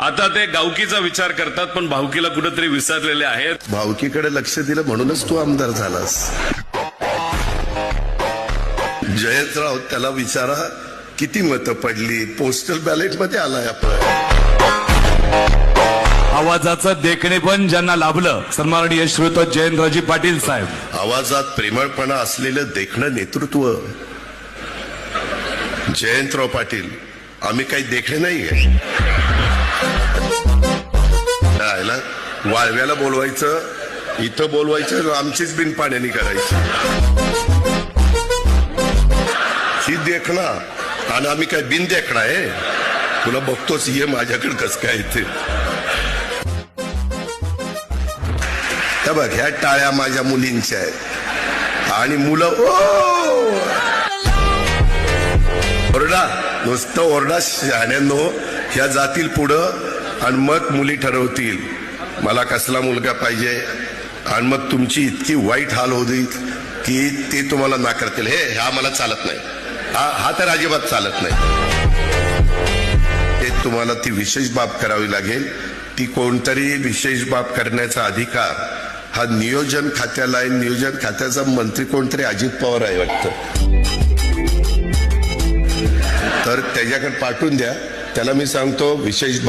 आता ते गावकीचा विचार करतात पण भावकीला कुठेतरी विसरलेले आहेत. भावकीकडे लक्ष दिलं म्हणूनच तू आमदार झालास. जयंतराव त्याला विचारा किती मतं पडली? पोस्टल बॅलेटमध्ये आलाय आपण. आवाजाचं देखणे पण ज्यांना लाभलं सन्माननीय श्रोत जयंतरावजी पाटील साहेब. आवाजात प्रेमळपणा असलेलं देखणं नेतृत्व. जयंतराव पाटील आम्ही काही देखणे नाहीये. वाळव्याला बोलवायचं इथं बोलवायचं आमचीच बिन पाण्याने करायची. ही देखणा आणि आम्ही काय बिन देखणा आहे? तुला बघतोच ये माझ्याकडे कस काय येते त्या बघ ह्या टाळ्या माझ्या मुलींच्या आहेत. आणि मुलं ओ! ओरडा नुसतं ओरडा शहाण्यानो ह्या जातील पुढं आणि मग मुली ठरवतील. मला कसला मुलगा पाहिजे? आणि मग तुमची इतकी वाईट हाल होईल की ते तुम्हाला नाकारतील. हे हा मला चालत नाही. हा हा तर अजिबात चालत नाही. ते तुम्हाला ती विशेष बाब करावी लागेल. ती कोणतरी विशेष बाब करण्याचा अधिकार. हा नियोजन खात्याला आहे. नियोजन खात्याचा मंत्री कोणतरी अजित पवार आहे वाटतं. तर त्याच्याकडे पाठवून द्या. त्याला मी सांगतो विशेष